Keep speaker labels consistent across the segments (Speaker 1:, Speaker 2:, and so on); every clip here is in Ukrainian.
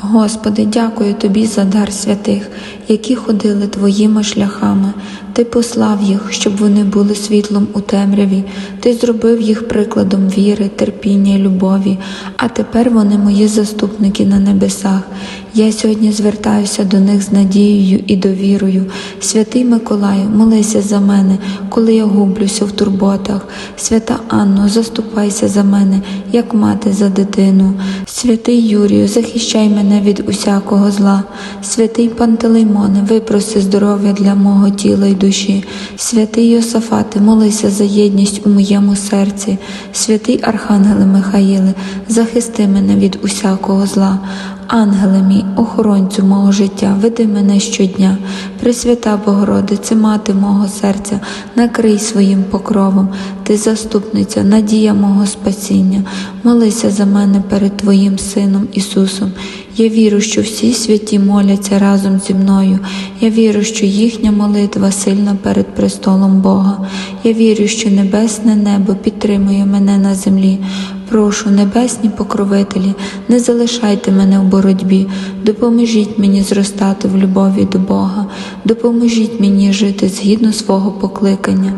Speaker 1: Господи, дякую Тобі за дар святих, які ходили Твоїми шляхами. Ти послав їх, щоб вони були світлом у темряві. Ти зробив їх прикладом віри, терпіння і любові, а тепер вони мої заступники на небесах. Я сьогодні звертаюся до них з надією і довірою. Святий Миколаю, молися за мене, коли я гублюся в турботах. Свята Анно, заступайся за мене, як мати за дитину. Святий Юрію, захищай мене від усякого зла. Святий Пантелеймоне, випроси здоров'я для мого тіла й душі. Святий Йосафате, молися за єдність у моєму серці. Святий Архангеле Михаїле, захисти мене від усякого зла. Ангеле мій, охоронцю мого життя, веди мене щодня. Пресвята Богородице, мати мого серця, накрий своїм покровом, ти заступниця, надія мого спасіння. Молися за мене перед Твоїм Сином Ісусом. Я вірю, що всі святі моляться разом зі мною. Я вірю, що їхня молитва сильна перед престолом Бога. Я вірю, що небесне небо підтримує мене на землі. Прошу, небесні покровителі, не залишайте мене в боротьбі, допоможіть мені зростати в любові до Бога, допоможіть мені жити згідно свого покликання.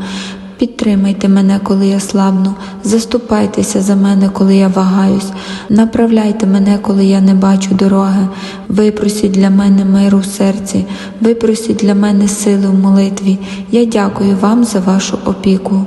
Speaker 1: Підтримайте мене, коли я слабну, заступайтеся за мене, коли я вагаюсь, направляйте мене, коли я не бачу дороги, випросіть для мене миру в серці, випросіть для мене сили в молитві. Я дякую вам за вашу опіку.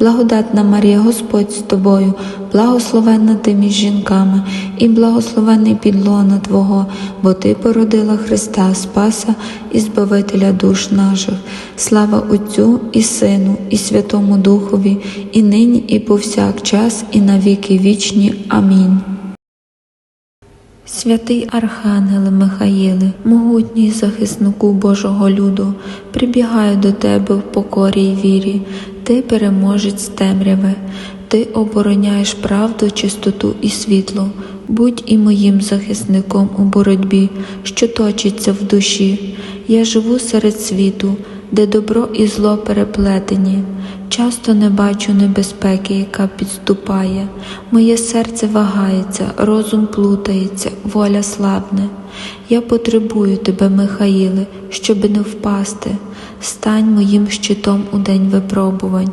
Speaker 1: благодатна Марія, Господь з тобою, благословенна ти між жінками, і благословений підлона Твого, бо Ти породила Христа, Спаса і Збавителя душ наших. Слава Отцю і Сину, і Святому Духові, і нині, і повсякчас, і на віки вічні. Амінь. Святий Архангеле Михаїле, могутній захиснику Божого люду, прибігаю до тебе в покорі й вірі, ти переможець темряви, ти обороняєш правду, чистоту і світло. Будь і моїм захисником у боротьбі, що точиться в душі. Я живу серед світу, де добро і зло переплетені. Часто не бачу небезпеки, яка підступає. Моє серце вагається, розум плутається, воля слабне. Я потребую тебе, Михаїле, щоби не впасти. Стань моїм щитом у день випробувань.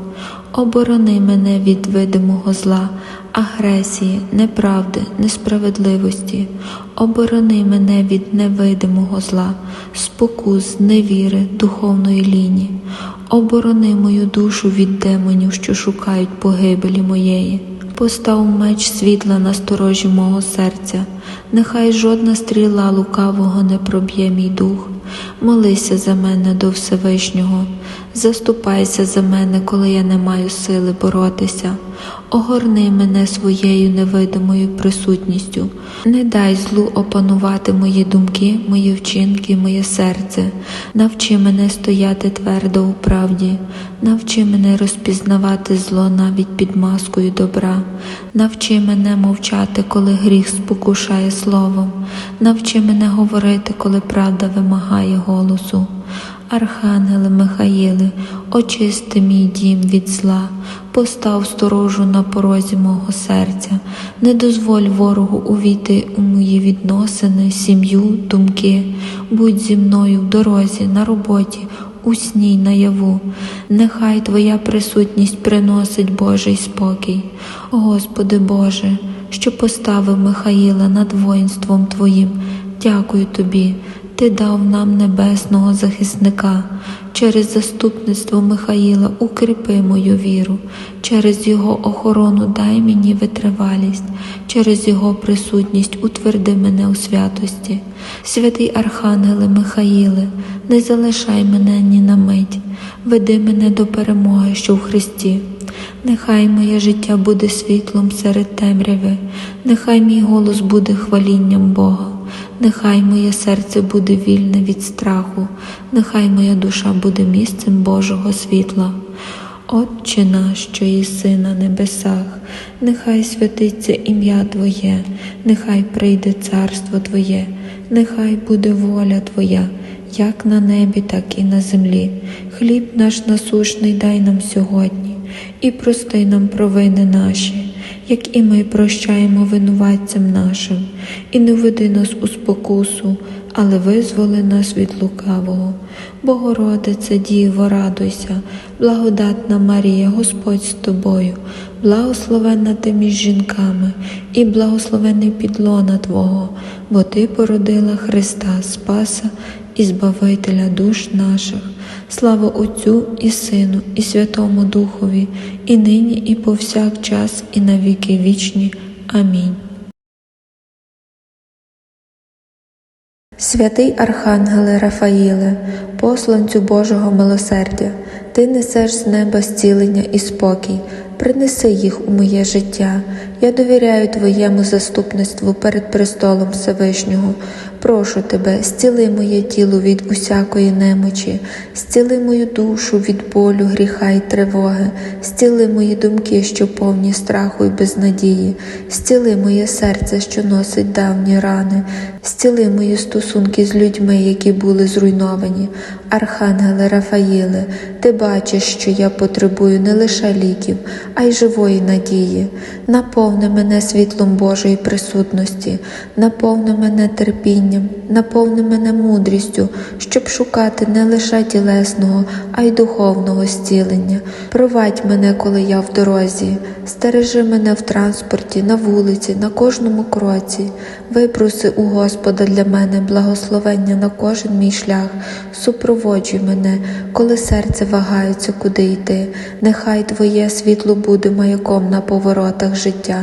Speaker 1: Оборони мене від видимого зла, агресії, неправди, несправедливості. Оборони мене від невидимого зла, спокус, невіри, духовної лінії. Оборони мою душу від демонів, що шукають погибелі моєї. Постав меч світла на сторожі мого серця, нехай жодна стріла лукавого не проб'є мій дух. Молися за мене до Всевишнього, заступайся за мене, коли я не маю сили боротися. Огорни мене своєю невидимою присутністю, не дай злу опанувати мої думки, мої вчинки, моє серце. Навчи мене стояти твердо у правді, навчи мене розпізнавати зло навіть під маскою добра, навчи мене мовчати, коли гріх спокушає словом, навчи мене говорити, коли правда вимагає голосу. Архангеле Михаїле, очисти мій дім від зла, постав сторожу на порозі мого серця, не дозволь ворогу увійти у мої відносини, сім'ю, думки, будь зі мною в дорозі, на роботі, у сні й наяву. Нехай Твоя присутність приносить Божий спокій. Господи Боже, що поставив Михаїла над воїнством Твоїм, дякую Тобі. Ти дав нам небесного захисника. Через заступництво Михаїла укріпи мою віру, через його охорону дай мені витривалість, через його присутність утверди мене у святості. Святий Архангеле Михаїле, не залишай мене ні на мить, веди мене до перемоги, що в Христі. Нехай моє життя буде світлом серед темряви, нехай мій голос буде хвалінням Бога. Нехай моє серце буде вільне від страху, нехай моя душа буде місцем Божого світла. Отче наш, що єси на небесах, нехай святиться ім'я Твоє, нехай прийде царство Твоє, нехай буде воля Твоя, як на небі, так і на землі. Хліб наш насушний дай нам сьогодні, і прости нам провини наші, як і ми прощаємо винуватцям нашим, і не веди нас у спокусу, але визволи нас від лукавого. Богородице Діво, радуйся, благодатна Марія, Господь з тобою, благословенна ти між жінками, і благословений підлона Твого, бо Ти породила Христа Спаса і Збавителя душ наших. Слава Отцю і Сину, і Святому Духові, і нині, і повсякчас, і на віки вічні. Амінь. Святий Архангеле Рафаїле, посланцю Божого милосердя, ти несеш з неба зцілення і спокій, принеси їх у моє життя. Я довіряю Твоєму заступництву перед престолом Всевишнього. Прошу тебе, зціли моє тіло від усякої немочі, зціли мою душу від болю, гріха й тривоги, зціли мої думки, що повні страху й безнадії, зціли моє серце, що носить давні рани, зціли мої стосунки з людьми, які були зруйновані. Архангеле Рафаїле, ти бачиш, що я потребую не лише ліків, а й живої надії. Наповни мене світлом Божої присутності, наповни мене терпінням, наповни мене мудрістю, щоб шукати не лише тілесного, а й духовного зцілення. Провадь мене, коли я в дорозі, стережи мене в транспорті, на вулиці, на кожному кроці. Випроси у Господа для мене благословення на кожен мій шлях, супроводжуй мене, коли серце вагається, куди йти. Нехай Твоє світло буде маяком на поворотах життя.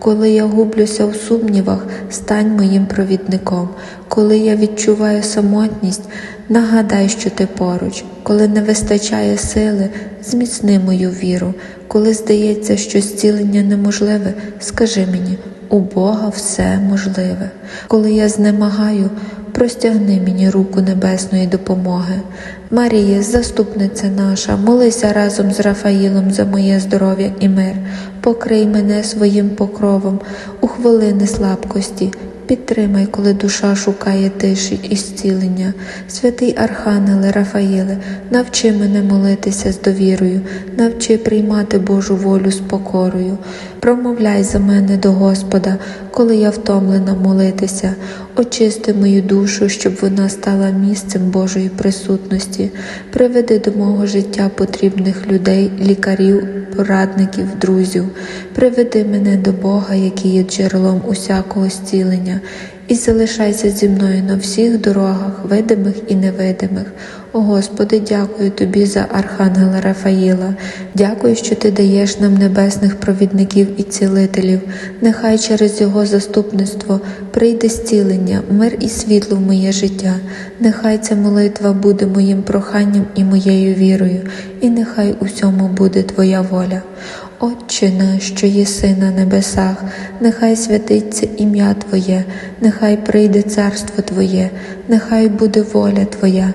Speaker 1: Коли я гублюся у сумнівах, стань моїм провідником. Коли я відчуваю самотність, нагадай, що ти поруч. Коли не вистачає сили, зміцни мою віру. Коли здається, що зцілення неможливе, скажи мені. У Бога все можливе. Коли я знемагаю, простягни мені руку небесної допомоги. Марія, заступниця наша, молися разом з Рафаїлом за моє здоров'я і мир. Покрий мене своїм покровом у хвилини слабкості. Підтримай, коли душа шукає тиші і зцілення. Святий Архангеле Рафаїле, навчи мене молитися з довірою, навчи приймати Божу волю з покорою. Промовляй за мене до Господа, коли я втомлена молитися. Очисти мою душу, щоб вона стала місцем Божої присутності. Приведи до мого життя потрібних людей, лікарів, порадників, друзів. Приведи мене до Бога, який є джерелом усякого зцілення, і залишайся зі мною на всіх дорогах, видимих і невидимих. О Господи, дякую Тобі за Архангела Рафаїла. Дякую, що Ти даєш нам небесних провідників і цілителів. Нехай через Його заступництво прийде зцілення, мир і світло в моє життя. Нехай ця молитва буде моїм проханням і моєю вірою, і нехай у всьому буде Твоя воля. Отче наш, що єси на небесах, нехай святиться ім'я Твоє, нехай прийде царство Твоє, нехай буде воля Твоя,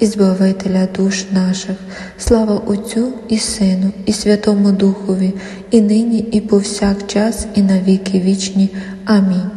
Speaker 1: і Збавителя душ наших. Слава Отцю і Сину, і Святому Духові, і нині, і повсякчас, і на віки вічні. Амінь.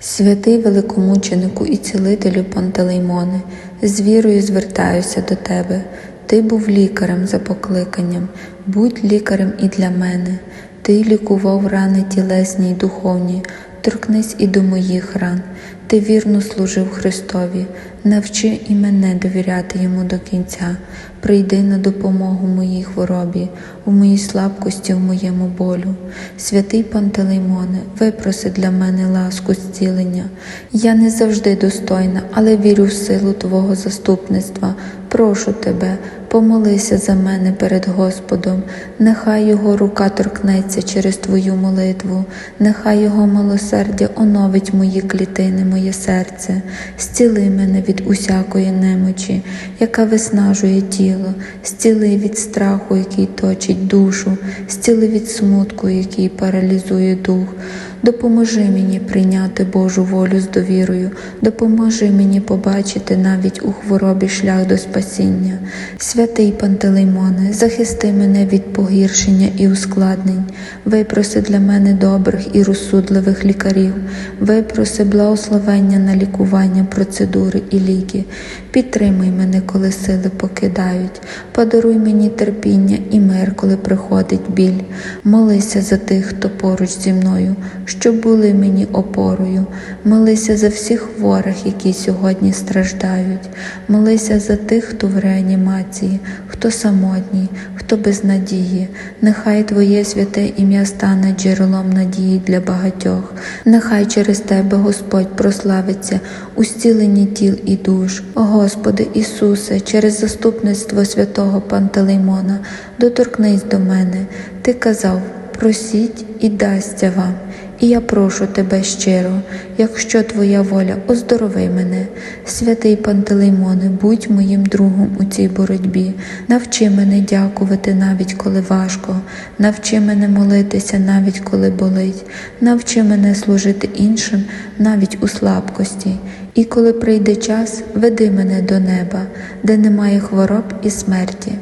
Speaker 1: Святий великомученику і цілителю Пантелеймоне, з вірою звертаюся до тебе. Ти був лікарем за покликанням, будь лікарем і для мене. Ти лікував рани тілесні й духовні, торкнись і до моїх ран. Ти вірно служив Христові, навчи і мене довіряти йому до кінця. Прийди на допомогу моїй хворобі, у моїй слабкості, в моєму болю. Святий Пантелеймоне, випроси для мене ласку зцілення. Я не завжди достойна, але вірю в силу Твого заступництва. Прошу тебе, помолися за мене перед Господом, нехай Його рука торкнеться через Твою молитву, нехай Його милосердя оновить мої клітини, моє серце, зціли мене від усякої немочі, яка виснажує тіло, зціли від страху, який точить душу, зціли від смутку, який паралізує дух. Допоможи мені прийняти Божу волю з довірою, допоможи мені побачити навіть у хворобі шлях до спасіння. Святий Пантелеймоне, захисти мене від погіршення і ускладнень, випроси для мене добрих і розсудливих лікарів, випроси благословення на лікування, процедури і ліки. Підтримай мене, коли сили покидають, подаруй мені терпіння і мир, коли приходить біль. Молися за тих, хто поруч зі мною, щоб були мені опорою. Молися за всіх хворих, які сьогодні страждають. Молися за тих, хто в реанімації, хто самотній, хто без надії. Нехай Твоє святе ім'я стане джерелом надії для багатьох. Нехай через Тебе Господь прославиться у зціленні тіл і душ. Господи Ісусе, через заступництво святого Пантелеймона, доторкнись до мене. Ти казав, просіть і дасться вам. І я прошу тебе щиро, якщо твоя воля, оздорови мене, святий Пантелеймоне, будь моїм другом у цій боротьбі, навчи мене дякувати навіть коли важко, навчи мене молитися навіть коли болить, навчи мене служити іншим навіть у слабкості. І коли прийде час, веди мене до неба, де немає хвороб і смерті.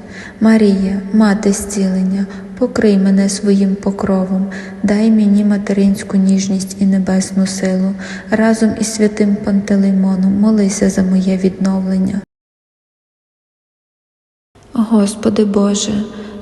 Speaker 1: Марія, мати зцілення, покрий мене своїм покровом, дай мені материнську ніжність і небесну силу. Разом із святим Пантелеймоном молися за моє відновлення. Господи Боже,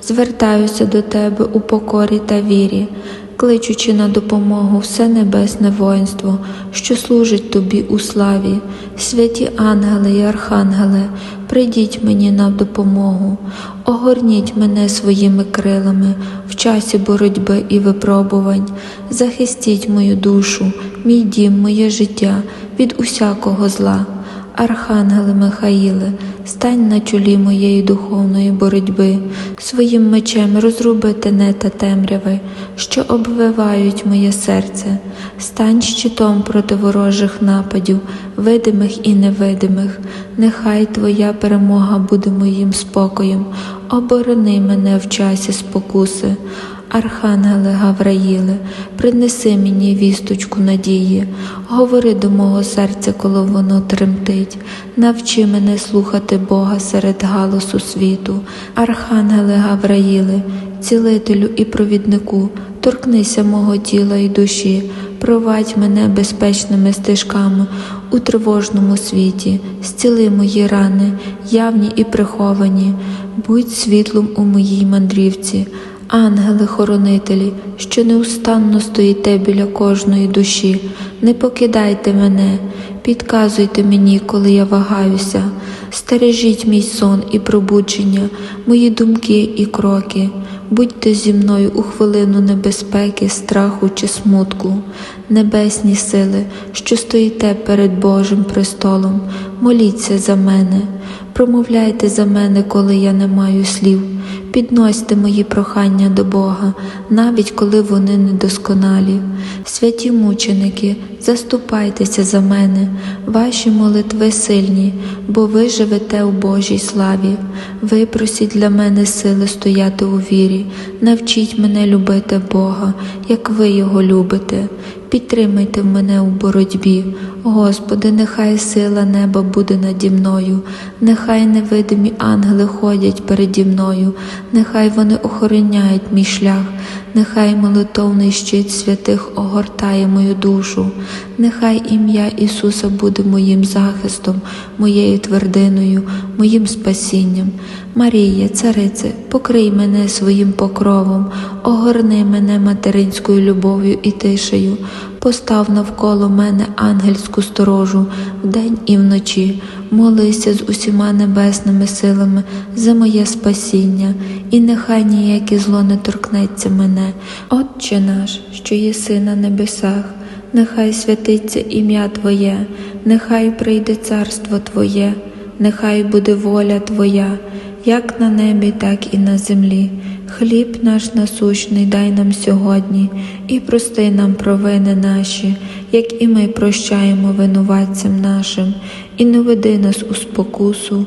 Speaker 1: звертаюся до Тебе у покорі та вірі, кличучи на допомогу все небесне воїнство, що служить Тобі у славі, святі ангели і архангели, прийдіть мені на допомогу, огорніть мене своїми крилами в часі боротьби і випробувань, захистіть мою душу, мій дім, моє життя від усякого зла. Архангеле Михаїле, стань на чолі моєї духовної боротьби, своїм мечем розруби тенета темряви, що обвивають моє серце, стань щитом проти ворожих нападів, видимих і невидимих. Нехай Твоя перемога буде моїм спокоєм, оборони мене в часі спокуси. Архангеле Гавраїле, принеси мені вісточку надії, говори до мого серця, коли воно тремтить, навчи мене слухати Бога серед галасу світу. Архангеле Гавраїле, цілителю і провіднику, торкнися мого тіла і душі, провадь мене безпечними стежками у тривожному світі, зціли мої рани, явні і приховані, будь світлом у моїй мандрівці. Ангели-хоронителі, що неустанно стоїте біля кожної душі, не покидайте мене, підказуйте мені, коли я вагаюся, стережіть мій сон і пробудження, мої думки і кроки, будьте зі мною у хвилину небезпеки, страху чи смутку, небесні сили, що стоїте перед Божим престолом, моліться за мене, промовляйте за мене, коли я не маю слів. Підносьте мої прохання до Бога, навіть коли вони недосконалі. Святі мученики, заступайтеся за мене, ваші молитви сильні, бо ви живете у Божій славі. Випросіть для мене сили стояти у вірі, навчіть мене любити Бога, як ви його любите. Підтримайте мене у боротьбі, Господи, нехай сила неба буде наді мною, нехай невидимі ангели ходять переді мною, нехай вони охороняють мій шлях, нехай молитовний щит святих огортає мою душу, нехай ім'я Ісуса буде моїм захистом, моєю твердиною, моїм спасінням. Марія, царице, покрий мене своїм покровом, огорни мене материнською любов'ю і тишею, постав навколо мене ангельську сторожу вдень і вночі, молися з усіма небесними силами за моє спасіння, і нехай ніяке зло не торкнеться мене. Отче наш, що єси на небесах, нехай святиться ім'я Твоє, нехай прийде царство Твоє, нехай буде воля Твоя, як на небі, так і на землі. Хліб наш насущний дай нам сьогодні, і прости нам провини наші, як і ми прощаємо винуватцям нашим, і не веди нас у спокусу,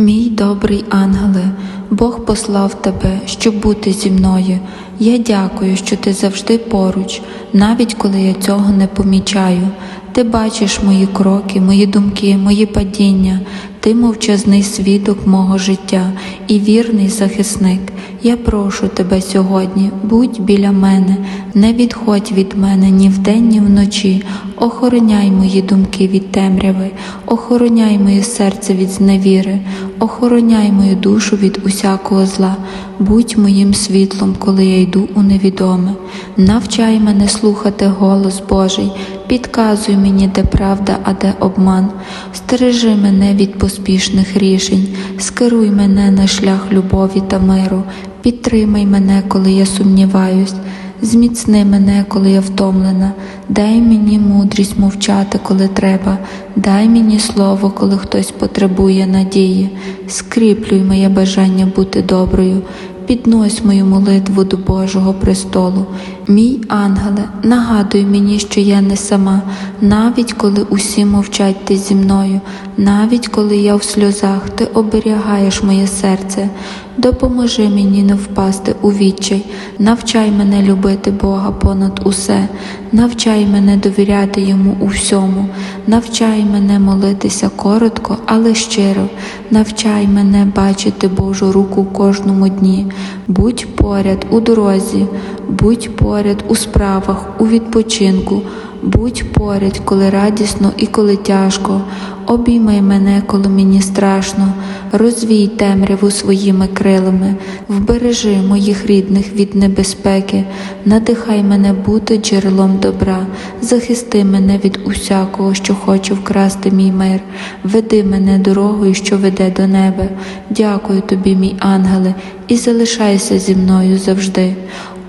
Speaker 1: Мій добрий ангеле, Бог послав тебе, щоб бути зі мною. Я дякую, що ти завжди поруч, навіть коли я цього не помічаю. Ти бачиш мої кроки, мої думки, мої падіння. Ти мовчазний свідок мого життя і вірний захисник. Я прошу тебе сьогодні, будь біля мене, не відходь від мене ні вдень, ні вночі. Охороняй мої думки від темряви, охороняй моє серце від зневіри, охороняй мою душу від усякого зла, будь моїм світлом, коли я йду у невідоме. Навчай мене слухати голос Божий, підказуй мені, де правда, а де обман. Стережи мене від поспішних рішень, скеруй мене на шлях любові та миру, підтримай мене, коли я сумніваюсь. Зміцни мене, коли я втомлена, дай мені мудрість мовчати, коли треба, дай мені слово, коли хтось потребує надії, скріплюй моє бажання бути доброю, піднось мою молитву до Божого престолу. Мій ангеле, нагадуй мені, що я не сама, навіть коли усі мовчать ти зі мною, навіть коли я в сльозах, ти оберігаєш моє серце. Допоможи мені не впасти у відчай, навчай мене любити Бога понад усе, навчай мене довіряти Йому у всьому, навчай мене молитися коротко, але щиро, навчай мене бачити Божу руку кожному дні, будь поряд у дорозі, будь поряд у справах, у відпочинку. Будь поряд, коли радісно і коли тяжко, обіймай мене, коли мені страшно, розвій темряву своїми крилами, вбережи моїх рідних від небезпеки, надихай мене бути джерелом добра, захисти мене від усякого, що хоче вкрасти мій мир, веди мене дорогою, що веде до неба. Дякую тобі, мій ангеле, і залишайся зі мною завжди.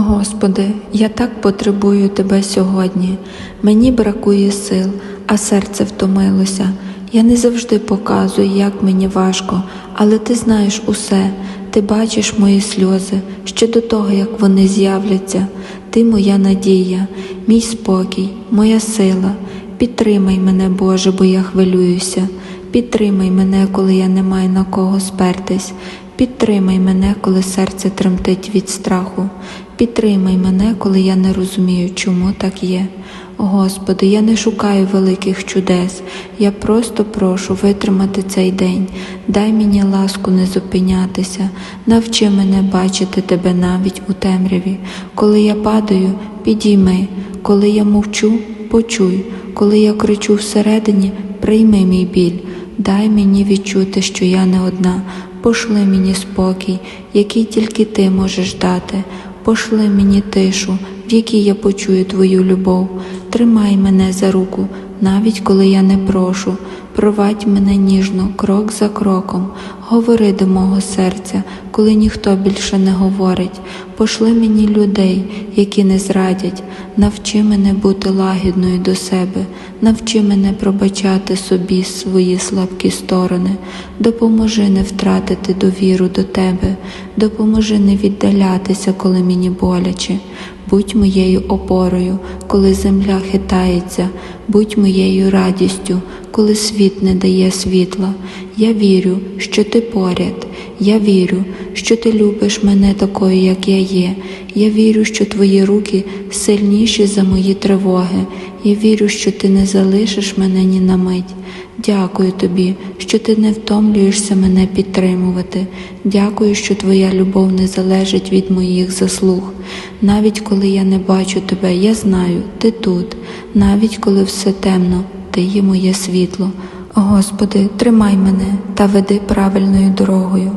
Speaker 1: Господи, я так потребую Тебе сьогодні. Мені бракує сил, а серце втомилося. Я не завжди показую, як мені важко, але ти знаєш усе, ти бачиш мої сльози ще до того, як вони з'являться. Ти моя надія, мій спокій, моя сила. Підтримай мене, Боже, бо я хвилююся. Підтримай мене, коли я не маю на кого спертись. Підтримай мене, коли серце тремтить від страху. Підтримай мене, коли я не розумію, чому так є. Господи, я не шукаю великих чудес, я просто прошу витримати цей день. Дай мені ласку не зупинятися, навчи мене бачити тебе навіть у темряві. Коли я падаю, підійми, коли я мовчу, почуй, коли я кричу всередині, прийми мій біль. дай мені відчути, що я не одна, пошли мені спокій, який тільки ти можеш дати, пошли мені тишу, в якій я почую твою любов, тримай мене за руку, навіть коли я не прошу, провадь мене ніжно, крок за кроком, говори до мого серця, коли ніхто більше не говорить, пошли мені людей, які не зрадять, навчи мене бути лагідною до себе, навчи мене пробачати собі свої слабкі сторони, допоможи не втратити довіру до тебе, допоможи не віддалятися, коли мені боляче. Будь моєю опорою, коли земля хитається, будь моєю радістю, коли світ не дає світла. Я вірю, що ти поряд. Я вірю, що ти любиш мене такою, як я є. Я вірю, що твої руки сильніші за мої тривоги. Я вірю, що ти не залишиш мене ні на мить. Дякую тобі, що ти не втомлюєшся мене підтримувати. Дякую, що твоя любов не залежить від моїх заслуг. Навіть коли я не бачу тебе, я знаю, ти тут. Навіть коли все темно, ти є моє світло. Господи, тримай мене та веди правильною дорогою.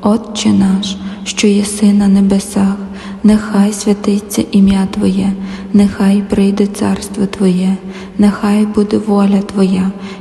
Speaker 1: Отче наш, що єси на небесах, нехай святиться ім'я Твоє, нехай прийде царство Твоє, нехай буде воля Твоя,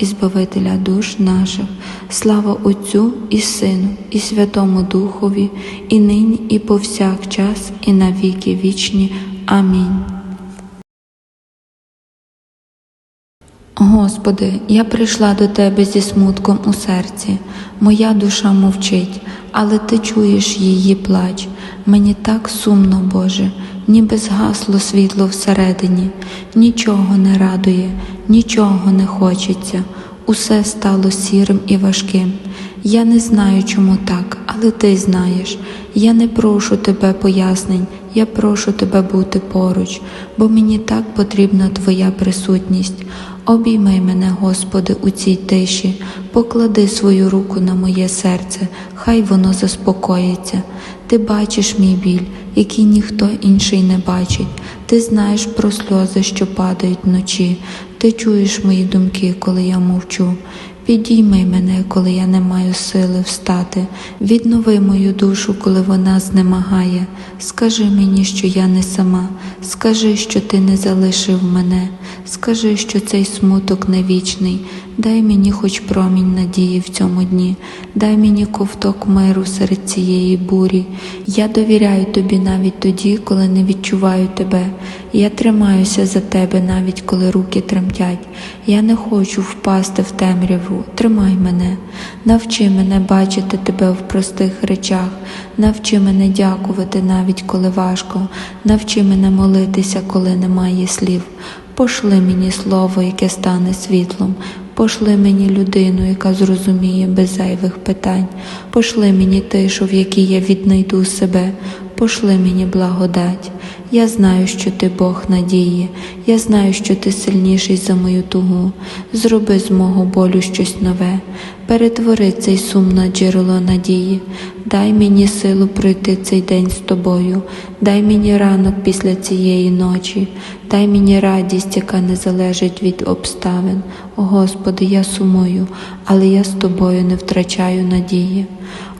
Speaker 1: і Збавителя душ наших. Слава Отцю і Сину, і Святому Духові, і нині, і повсякчас, і на віки вічні. Амінь. Господи, я прийшла до Тебе зі смутком у серці. Моя душа мовчить, але Ти чуєш її плач. Мені так сумно, Боже, ніби згасло світло всередині, нічого не радує, нічого не хочеться, усе стало сірим і важким. Я не знаю, чому так, але ти знаєш. Я не прошу тебе пояснень, я прошу тебе бути поруч, бо мені так потрібна Твоя присутність. Обійми мене, Господи, у цій тиші, поклади свою руку на моє серце, хай воно заспокоїться. Ти бачиш мій біль, який ніхто інший не бачить. Ти знаєш про сльози, що падають вночі. Ти чуєш мої думки, коли я мовчу. Підійми мене, коли я не маю сили встати, віднови мою душу, коли вона знемагає. Скажи мені, що я не сама, скажи, що ти не залишив мене, скажи, що цей смуток не вічний. Дай мені хоч промінь надії в цьому дні, дай мені ковток миру серед цієї бурі. Я довіряю тобі навіть тоді, коли не відчуваю тебе. Я тримаюся за тебе, навіть коли руки тремтять. Я не хочу впасти в темряву. Тримай мене, навчи мене бачити тебе в простих речах, навчи мене дякувати навіть коли важко, навчи мене молитися, коли немає слів. Пошли мені слово, яке стане світлом. Пошли мені людину, яка зрозуміє без зайвих питань. Пошли мені тишу, в якій я віднайду себе. Пошли мені благодать. Я знаю, що ти Бог надії. Я знаю, що ти сильніший за мою тугу. Зроби з мого болю щось нове. Перетвори цей сум на джерело надії. Дай мені силу пройти цей день з тобою. Дай мені ранок після цієї ночі. Дай мені радість, яка не залежить від обставин. О Господи, я сумую, але я з тобою не втрачаю надії.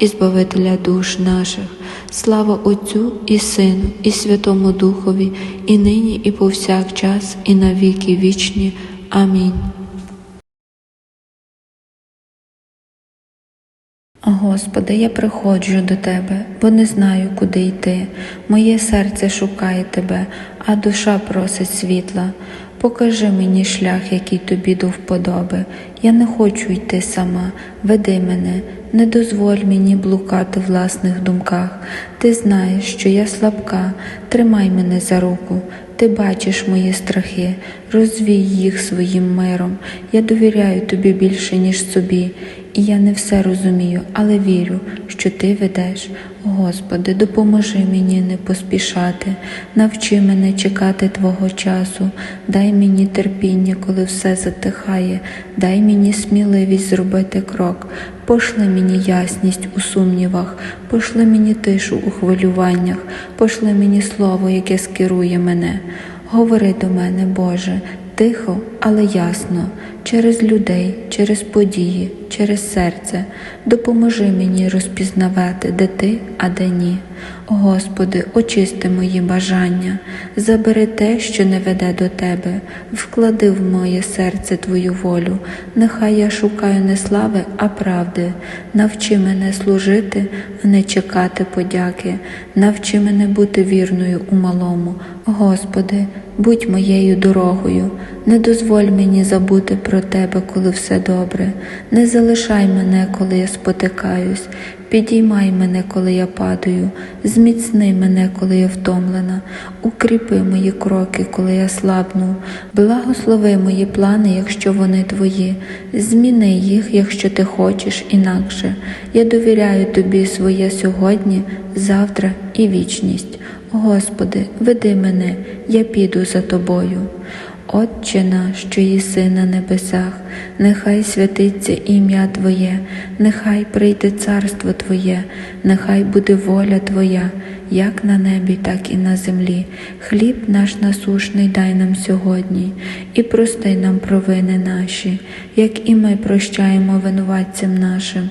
Speaker 1: і Збавителя душ наших. Слава Отцю і Сину, і Святому Духові, і нині, і повсякчас, і на віки вічні. Амінь. Господи, я приходжу до Тебе, бо не знаю, куди йти. Моє серце шукає Тебе, а душа просить світла. Покажи мені шлях, який тобі до вподоби. Я не хочу йти сама. Веди мене, не дозволь мені блукати в власних думках. Ти знаєш, що я слабка, тримай мене за руку. Ти бачиш мої страхи, розвій їх своїм миром. Я довіряю тобі більше, ніж собі, і я не все розумію, але вірю, що ти ведеш. Господи, допоможи мені не поспішати, навчи мене чекати Твого часу, дай мені терпіння, коли все затихає, дай мені сміливість зробити крок, пошли мені ясність у сумнівах, пошли мені тишу у хвилюваннях, пошли мені слово, яке скерує мене. Говори до мене, Боже, тихо, але ясно, через людей, через події, через серце. Допоможи мені розпізнавати, де ти, а де ні. Господи, очисти мої бажання, забери те, що не веде до Тебе, вклади в моє серце Твою волю, нехай я шукаю не слави, а правди. Навчи мене служити, а не чекати подяки, навчи мене бути вірною у малому. Господи, будь моєю дорогою, не дозволь мені забути про Тебе, коли все добре, не залишай мене, коли я спотикаюсь. Підіймай мене, коли я падаю, зміцни мене, коли я втомлена, укріпи мої кроки, коли я слабну, благослови мої плани, якщо вони твої, зміни їх, якщо ти хочеш інакше. Я довіряю тобі своє сьогодні, завтра і вічність. Господи, веди мене, я піду за тобою. Отче наш, що єси на небесах, нехай святиться ім'я Твоє, нехай прийде царство Твоє, нехай буде воля Твоя, як на небі, так і на землі. Хліб наш насушний дай нам сьогодні, і прости нам провини наші, як і ми прощаємо винуватцям нашим,